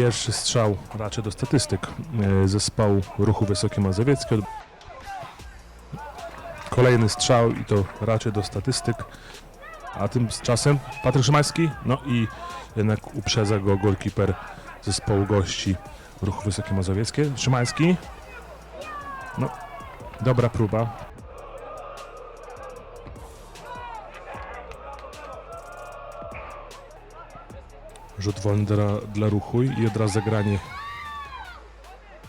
pierwszy strzał raczej do statystyk e, zespołu Ruchu Wysokie Mazowieckie. Kolejny strzał i to raczej do statystyk. A tymczasem Patryk Szymański, no i jednak uprzedza go golkiper zespołu gości Ruchu Wysokie Mazowieckie. Szymański, no dobra próba. Rzut wolny dla, dla ruchu i od razu zagranie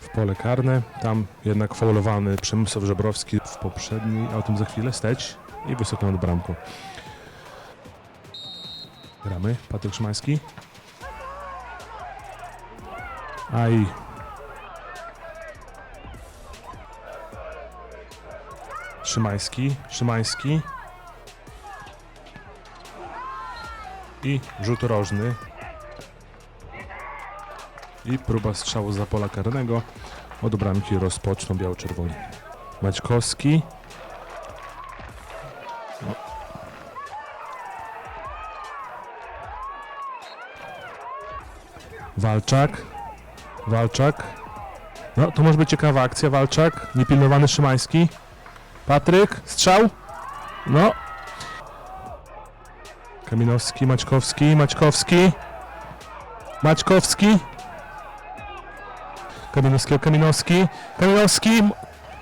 w pole karne. Tam jednak faulowany Przemysław Żebrowski w poprzedniej, a o tym za chwilę steć i wysoko nad bramką. Gramy. Patryk Szymański. Aj. Szymański. Szymański. I rzut rożny. I próba strzału za pola karnego. Od bramki rozpoczną biało-czerwoni. Maćkowski. Walczak. Walczak. No, to może być ciekawa akcja. Walczak. Niepilnowany Szymański. Patryk. Strzał. No. Kaminowski, Maćkowski, Maćkowski. Maćkowski. Kaminowski, Kaminowski,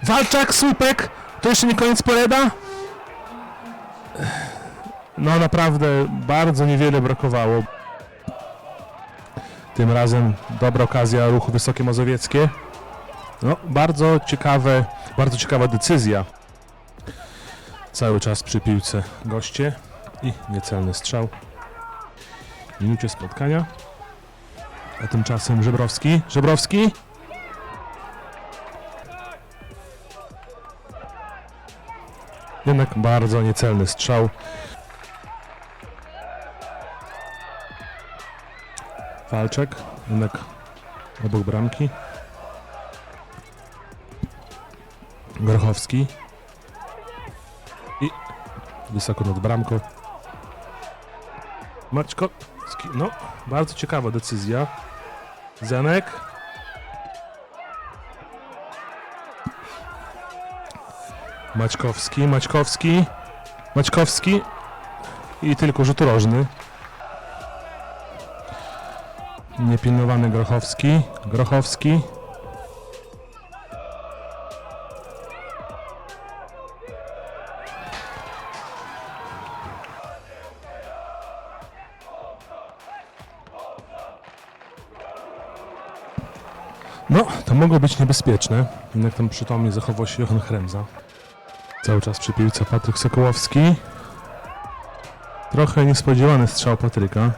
Walczak, słupek, to jeszcze nie koniec poleda? No naprawdę bardzo niewiele brakowało. Tym razem dobra okazja ruchu Wysokie Mazowieckie. No, bardzo ciekawe, bardzo ciekawa decyzja. Cały czas przy piłce goście i niecelny strzał. Minucie spotkania. A tymczasem Żebrowski, Żebrowski, Jednak bardzo niecelny strzał. Walczek, jednak obok bramki. Grochowski. I wysoko nad bramką. Maćkowski. No, bardzo ciekawa decyzja. Zenek. Maćkowski, Maćkowski, Maćkowski i tylko rzut rożny. Niepilnowany Grochowski, Grochowski. No, to mogło być niebezpieczne, jednak tam przytomnie zachował się Johan Chremza. Cały czas przy piłce Patryk Sokołowski. Trochę niespodziewany strzał Patryka.